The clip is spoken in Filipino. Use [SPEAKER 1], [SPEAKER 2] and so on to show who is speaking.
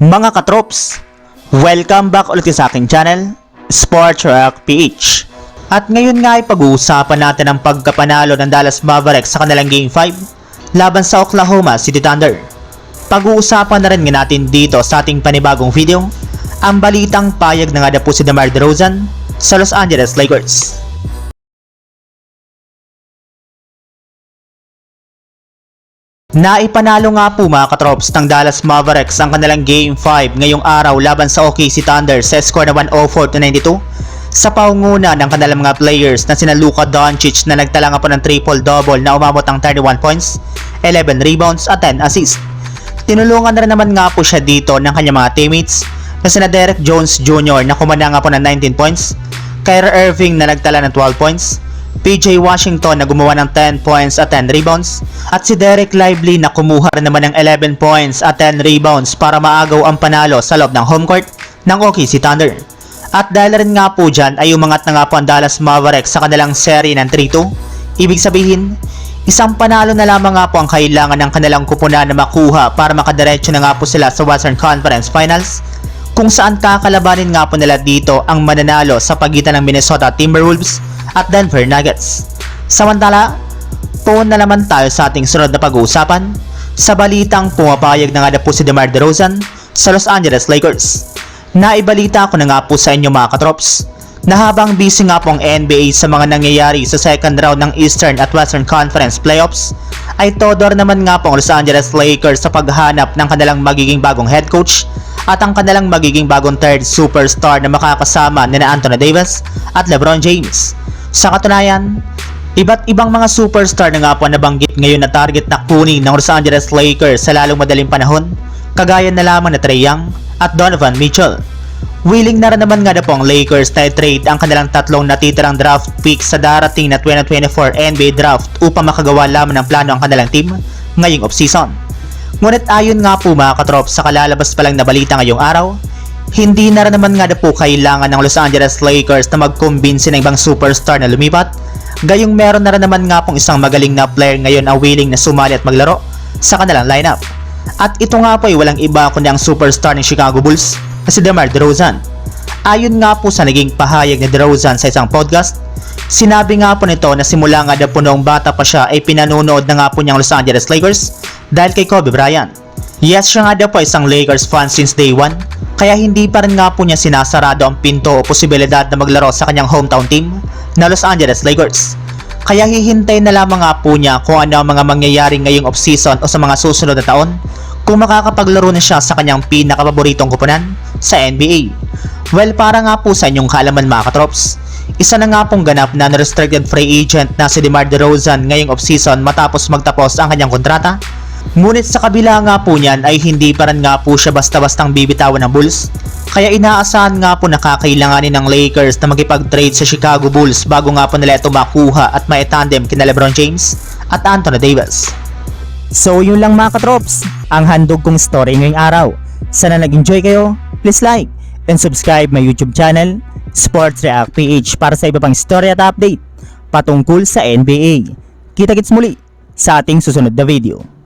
[SPEAKER 1] Mga katrops, welcome back ulit sa aking channel, Sports Rock PH. At ngayon nga ay pag-uusapan natin ang pagkapanalo ng Dallas Mavericks sa kanilang Game 5 laban sa Oklahoma City Thunder. Pag-uusapan na rin nga natin dito sa ating panibagong video ang balitang payag na nga na po si DeMar DeRozan sa Los Angeles Lakers. Naipanalo nga po mga katrops ng Dallas Mavericks ang kanilang Game 5 ngayong araw laban sa OKC Thunder sa score na 104 to 92 sa paunguna ng kanilang mga players na sina Luka Doncic na nagtala nga po ng triple-double na umabot ng 31 points, 11 rebounds at 10 assists. Tinulungan na rin naman nga po siya dito ng kanyang mga teammates na sina Derek Jones Jr. na kumanda nga po ng 19 points, Kyrie Irving na nagtala ng 12 points, PJ Washington na gumawa ng 10 points at 10 rebounds, at si Derek Lively na kumuha rin naman ng 11 points at 10 rebounds para maagaw ang panalo sa loob ng home court ng OKC Thunder. At dahil rin nga po dyan ay umangat na nga po ang Dallas Mavericks sa kanilang serye ng 3-2. Ibig sabihin, isang panalo na lamang nga po ang kailangan ng kanilang kupunan na makuha para makadiretso na nga po sila sa Western Conference Finals kung saan kakalabanin nga po nila dito ang mananalo sa pagitan ng Minnesota Timberwolves at Denver Nuggets. Samantala, tuon na naman tayo sa ating sunod na pag-uusapan sa balitang pumapayag na nga na po si DeMar DeRozan sa Los Angeles Lakers. Naibalita ko na nga po sa inyo mga katrops na habang busy nga po ang NBA sa mga nangyayari sa second round ng Eastern at Western Conference Playoffs, ay todor naman nga po ang Los Angeles Lakers sa paghanap ng kanilang magiging bagong head coach at ang kanilang magiging bagong third superstar na makakasama ni Anthony Davis at LeBron James. Sa katunayan, iba't ibang mga superstar na nga po ang nabanggit ngayon na target na kunin ng Los Angeles Lakers sa lalong madaling panahon, kagaya na lamang na Trae Young at Donovan Mitchell. Willing na rin naman nga na po ang Lakers na trade ang kanilang tatlong natitirang draft pick sa darating na 2024 NBA draft upang makagawa lamang ng plano ang kanilang team ngayong offseason. Ngunit ayon nga po mga katrop sa kalalabas pa lang na balita ngayong araw, hindi na rin naman nga na po kailangan ng Los Angeles Lakers na magkumbinsi ng ibang superstar na lumipat, gayong meron na rin naman nga pong isang magaling na player ngayon na willing na sumali at maglaro sa kanilang lineup. At ito nga po ay walang iba kundi ang superstar ng Chicago Bulls na si DeMar DeRozan. Ayon nga po sa naging pahayag ni DeRozan sa isang podcast, sinabi nga po nito na simula nga na po noong bata pa siya ay pinanunood na nga po niyang Los Angeles Lakers dahil kay Kobe Bryant. Yes, siya nga daw po isang Lakers fan since day one, kaya hindi pa rin nga po niya sinasarado ang pinto o posibilidad na maglaro sa kanyang hometown team na Los Angeles Lakers. Kaya hihintay na lamang nga po niya kung ano ang mga mangyayari ngayong off-season o sa mga susunod na taon kung makakapaglaro na siya sa kanyang pinakapaboritong kupunan sa NBA. Well, para nga po sa inyong kaalaman mga katrops, isa na nga pong ganap na unrestricted free agent na si DeMar DeRozan ngayong off-season matapos magtapos ang kanyang kontrata. Ngunit sa kabila nga po niyan ay hindi pa rin nga po siya basta-bastang bibitawan ng Bulls. Kaya inaasahan nga po na kakailanganin ng Lakers na makipag-trade sa Chicago Bulls bago nga po nila ito makuha at maitandem kina LeBron James at Anthony Davis. So yun lang mga katrops, ang handog kong story ngayong araw. Sana nag-enjoy kayo, please like and subscribe my YouTube channel, Sports React PH para sa iba pang story at update patungkol sa NBA. Kita-kits muli sa ating susunod na video.